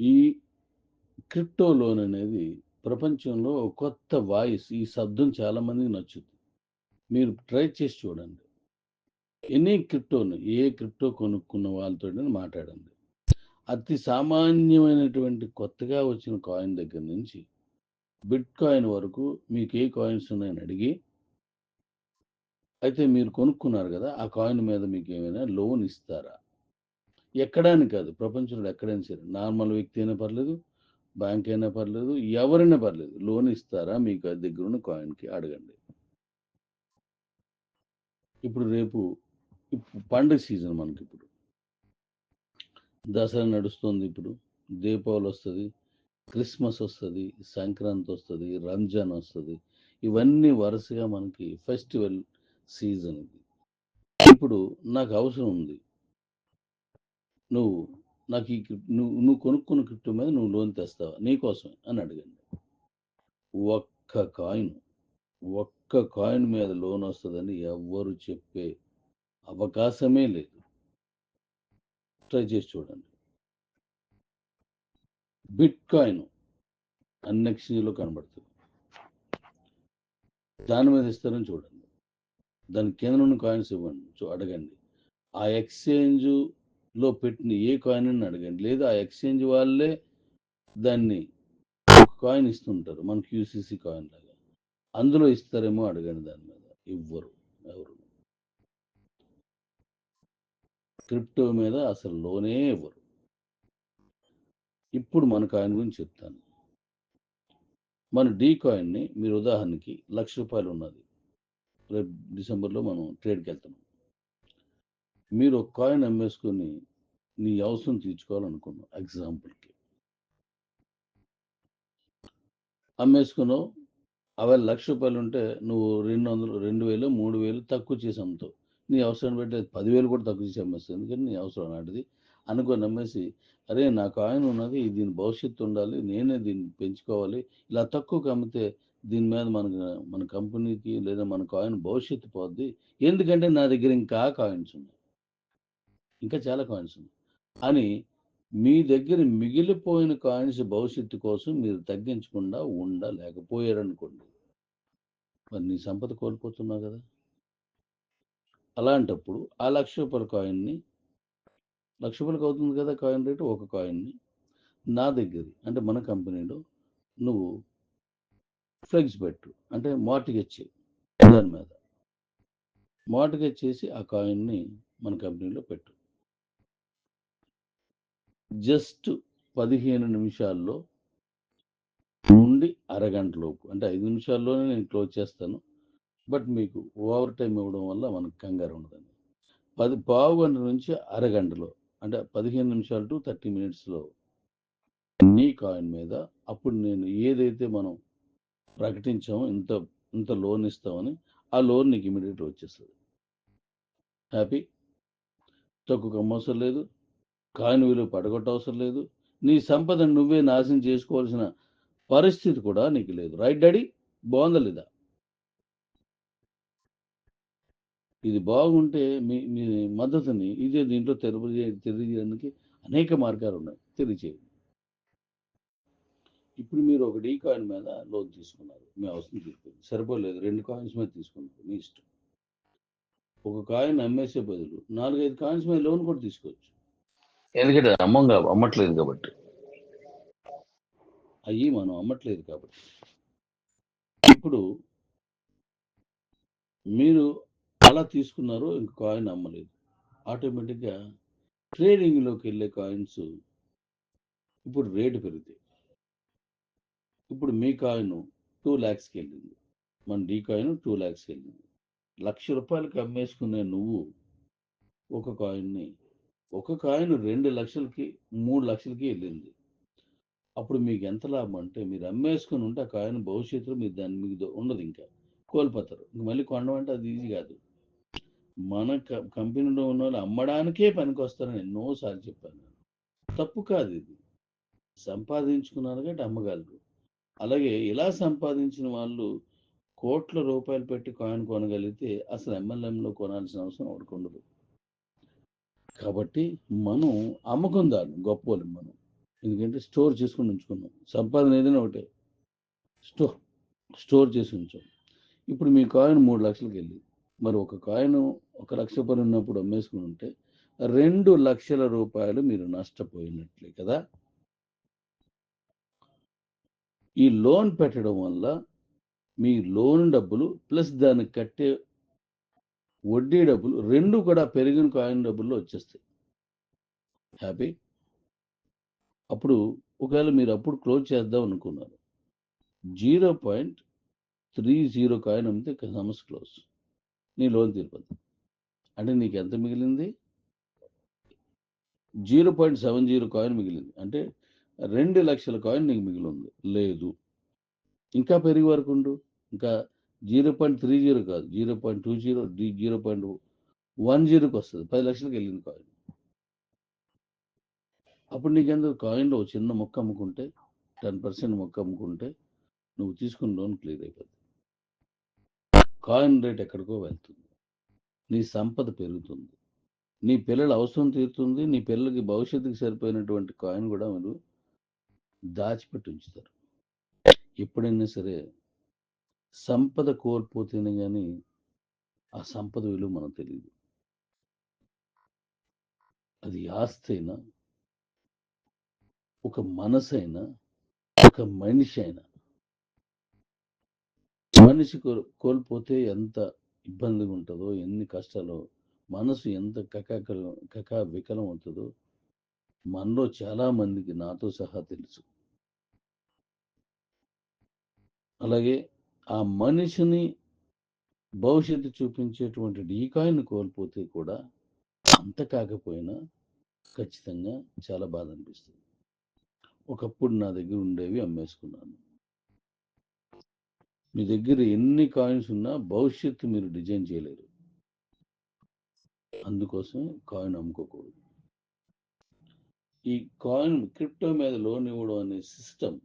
ఈ crypto loan అనేది ప్రపంచంలో ఒక కొత్త వాయిస్ ఈ శబ్దం చాలామందికి నచ్చుద్ది. నచ్చుతుంది మీరు ట్రై చేసి చూడండి. ఎనీ క్రిప్టోను ఏ క్రిప్టో కొనుక్కున్న వాళ్ళతో మాట్లాడండి. అతి సామాన్యమైనటువంటి కొత్తగా వచ్చిన కాయిన్ దగ్గర నుంచి బిట్ కాయిన్ వరకు మీకు ఏ కాయిన్స్ ఉన్నాయని అడిగి అయితే మీరు కొనుక్కున్నారు కదా ఆ కాయిన్ మీద మీకు ఏమైనా లోన్ ఇస్తారా? ఎక్కడాని కాదు ప్రపంచంలో ఎక్కడైనా సరే. నార్మల్ వ్యక్తి అయినా పర్లేదు బ్యాంక్ అయినా పర్లేదు ఎవరైనా పర్లేదు. లోన్ ఇస్తారా? మీకు దగ్గర ఉన్న కాయిన్కి అడగండి. ఇప్పుడు రేపు పండుగ సీజన్ మనకి ఇప్పుడు దసరా నడుస్తుంది ఇప్పుడు. దీపావళి వస్తుంది క్రిస్మస్ వస్తుంది సంక్రాంతి వస్తుంది రంజాన్ వస్తుంది. ఇవన్నీ వరుసగా మనకి ఫెస్టివల్ సీజన్ ఇది. ఇప్పుడు నాకు అవసరం ఉంది. నువ్వు నాకు ఈ క్రిప్- నువ్వు నువ్వు కొనుక్కున్న క్రిప్టో మీద నువ్వు లోన్ తెస్తావా? నీకోసం అని అడగండి. ఒక్క కాయిన్ ఒక్క కాయిన్ మీద లోన్ వస్తుందని ఎవ్వరు చెప్పే అవకాశమే లేదు. ట్రై చేసి చూడండి. బిట్ కాయిన్ అన్ని ఎక్స్చేంజ్లో కనబడుతుంది. దాని మీద ఇస్తారని చూడండి. దాని కింద ఉన్న కాయిన్స్ ఇవ్వండి. చూ అడగండి. ఆ ఎక్స్చేంజ్ లో పెట్టిన ఏ కాయిన్ అని అడగండి. లేదా ఆ ఎక్స్చేంజ్ వాళ్ళే దాన్ని ఒక కాయిన్ ఇస్తుంటారు. మన క్యూసీసీ కాయిన్ లాగా. అందులో ఇస్తారేమో అడగండి దాని మీద. ఇవ్వరు ఎవరు. క్రిప్టో మీద అసలు లోనే ఇవ్వరు ఇప్పుడు మన కాయిన్ గురించి చెప్తాను. మన డీ కాయిన్ని మీరు ఉదాహరణకి లక్ష రూపాయలు ఉన్నది. రేపు డిసెంబర్లో మనం ట్రేడ్కి వెళ్తున్నాం. మీరు ఒక కాయిన్ అమ్మేసుకొని నీ అవసరం తీర్చుకోవాలనుకున్నావు ఎగ్జాంపుల్కి. అమ్మేసుకున్నావు అవి లక్ష రూపాయలు ఉంటే నువ్వు రెండు వందలు రెండు వేలు మూడు వేలు తక్కువ చేసి అమ్ముతావు. నీ అవసరాన్ని బట్టి పదివేలు కూడా తక్కువ చేసి అమ్మేస్తుంది ఎందుకంటే నీ అవసరం అలాంటిది. అనుకొని నమ్మేసి అరే నా కాయిన్ ఉన్నది దీని భవిష్యత్తు ఉండాలి నేనే దీన్ని పెంచుకోవాలి. ఇలా తక్కువకి అమ్మితే దీని మీద మనకు మన కంపెనీకి లేదా మన కాయిన్ భవిష్యత్తు పోద్ది. ఎందుకంటే నా దగ్గర ఇంకా కాయిన్స్ ఉన్నాయి. ఇంకా చాలా కాయిన్స్ అని మీ దగ్గర మిగిలిపోయిన కాయిన్స్ భవిష్యత్తు కోసం మీరు తగ్గించకుండా ఉండలేకపోయారనుకోండి. మరి నీ సంపద కోల్పోతున్నావు కదా. అలాంటప్పుడు ఆ లక్ష రూపాయల కాయిన్ని లక్ష రూపాయలకు అవుతుంది కదా కాయిన్ రేటు ఒక కాయిన్ని నా దగ్గర అంటే మన కంపెనీలో నువ్వు ఫ్లెక్స్ పెట్టు. అంటే మార్టిగేజ్ చేయి దాని మీద. మార్టిగేజ్ చేసి ఆ కాయిన్ని మన కంపెనీలో పెట్టు. జస్ట్ పదిహేను నిమిషాల్లో నుండి అరగంటలోపు అంటే ఐదు నిమిషాల్లోనే నేను క్లోజ్ చేస్తాను. బట్ మీకు ఓవర్ టైం ఇవ్వడం వల్ల మనకు కంగారు ఉండదండి. పది పావు గంట నుంచి అరగంటలో అంటే పదిహేను నిమిషాలు టు థర్టీ మినిట్స్లో నీ కాయిన్ మీద అప్పుడు నేను ఏదైతే మనం ప్రకటించామో ఇంత ఇంత లోన్ ఇస్తామని ఆ లోన్ నీకు ఇమీడియట్గా వచ్చేస్తుంది. హ్యాపీ? తక్కువ అవసరం లేదు. కాయిన్ విలువ పడగొట్ట అవసరం లేదు. నీ సంపద నువ్వే నాశనం చేసుకోవాల్సిన పరిస్థితి కూడా నీకు లేదు. Right daddy? బాగుందా లేదా? ఇది బాగుంటే మీ మీ మద్దతుని ఇదే దీంట్లో తెలియజే తెలియజేయడానికి అనేక మార్గాలు ఉన్నాయి. తెలియచేయండి ఇప్పుడు మీరు ఒక డీ కాయిన్ మీద లోన్ తీసుకున్నారు. మీ అవసరం తీరిపోయింది సరిపోలేదు. రెండు కాయిన్స్ మీద తీసుకున్నారు. మీ ఇష్టం. ఒక కాయిన్ అమ్మేసే బదులు నాలుగైదు కాయిన్స్ మీద లోన్ కూడా తీసుకోవచ్చు. ఎందుకంటే అమ్మంగా అమ్మట్లేదు కాబట్టి. అయ్యి మనం అమ్మట్లేదు కాబట్టి. ఇప్పుడు మీరు అలా తీసుకున్నారు ఇంక కాయిన్ అమ్మలేదు. ఆటోమేటిక్గా ట్రేడింగ్లోకి వెళ్ళే కాయిన్స్ ఇప్పుడు రేటు పెరుగుతాయి ఇప్పుడు మీ కాయిన్ టూ ల్యాక్స్కి వెళ్ళింది. మన డీ కాయిన్ టూ ల్యాక్స్కి వెళ్ళింది. లక్ష రూపాయలకి అమ్మేసుకునే నువ్వు ఒక కాయిన్ని ఒక కాయిన్ రెండు లక్షలకి మూడు లక్షలకి వెళ్ళింది. అప్పుడు మీకు ఎంత లాభం అంటే మీరు అమ్మేసుకుని ఉంటే ఆ కాయిన్ భవిష్యత్తులో మీరు దాన్ని మీకు ఉండదు ఇంకా. కోల్పోతారు. మళ్ళీ కొనడం అంటే అది ఈజీ కాదు. మన కంపెనీలో ఉన్న వాళ్ళు అమ్మడానికే పనికి వస్తారని ఎన్నోసార్లు చెప్పాను నేను. తప్పు కాదు ఇది. సంపాదించుకున్నారు కాబట్టి అమ్మగలరు. అలాగే ఇలా సంపాదించిన వాళ్ళు కోట్ల రూపాయలు పెట్టి కాయిన్ కొనగలిగితే అసలు ఎంఎల్ఎంలో కొనాల్సిన అవసరం ఎవరికి ఉండదు. కాబట్టి మనం అమ్ముకుందాం గొప్ప మనం. ఎందుకంటే స్టోర్ చేసుకుని ఉంచుకున్నాం. సంపాదన ఏదైనా ఒకటే. స్టోర్ స్టోర్ చేసి ఉంచాం. ఇప్పుడు మీ కాయిన్ మూడు లక్షలకి వెళ్ళి మరి ఒక కాయిన్ ఒక లక్ష పని ఉన్నప్పుడు అమ్మేసుకుని ఉంటే రెండు లక్షల రూపాయలు మీరు నష్టపోయినట్లే కదా? ఈ లోన్ పెట్టడం వల్ల మీ లోన్ డబ్బులు ప్లస్ దానికి కట్టే వడ్డీ డబ్బులు రెండు కూడా పెరిగిన కాయిన్ డబ్బుల్లో వచ్చేస్తాయి. హ్యాపీ? అప్పుడు ఒకవేళ మీరు అప్పుడు క్లోజ్ చేద్దాం అనుకున్నారు. Zero point three zero coin అమ్మితే సమస్య క్లోజ్. నీ లోన్ తీరిపోద్ది. అంటే నీకు ఎంత మిగిలింది? Zero point seven zero coin మిగిలింది. అంటే రెండు లక్షల కాయిన్ నీకు మిగిలి ఉంది. లేదు. ఇంకా పెరిగి వరకు ఉండు. ఇంకా జీరో పాయింట్ త్రీ జీరో కాదు. Zero point two zero zero point one జీరోకి వస్తుంది. పది లక్షలకు వెళ్ళింది కాయిన్. అప్పుడు నీకెందుకు? కాయిన్లో ఒక చిన్న మొక్క అమ్ముకుంటే టెన్ పర్సెంట్ మొక్క అమ్ముకుంటే నువ్వు తీసుకున్న లోన్ క్లియర్ అయిపోతుంది కాయిన్ రేట్ ఎక్కడికో వెళ్తుంది. నీ సంపద పెరుగుతుంది. నీ పిల్లల అవసరం తీరుతుంది. నీ పిల్లలకి భవిష్యత్తుకి సరిపోయినటువంటి కాయిన్ కూడా మీరు దాచిపెట్టి ఉంచుతారు. ఎప్పుడైనా సరే సంపద కోల్పోతేనే కానీ ఆ సంపద విలువ మనకు తెలియదు అది ఆస్తి అయినా ఒక మనసు అయినా ఒక మనిషి అయినా మనిషి కో- కోల్పోతే ఎంత ఇబ్బందిగా ఉంటుందో ఎన్ని కష్టాలు మనసు ఎంత కకాకల కకా వికలం అవుతుందో మనలో చాలా మందికి నాతో సహా తెలుసు. అలాగే ఆ మనిషిని భవిష్యత్తు చూపించేటువంటి డీకాయిన్ కోల్పోతే కూడా అంత కాకపోయినా ఖచ్చితంగా చాలా బాధ అనిపిస్తుంది ఒకప్పుడు నా దగ్గర ఉండేవి అమ్మేసుకున్నాను. మీ దగ్గర ఎన్ని కాయిన్స్ ఉన్నా భవిష్యత్తు మీరు డిజైన్ చేయలేరు. అందుకోసం కాయిన్ అమ్ముకోకూడదు. ఈ కాయిన్ క్రిప్టో మీద లోన్ ఇవ్వడం అనే సిస్టమ్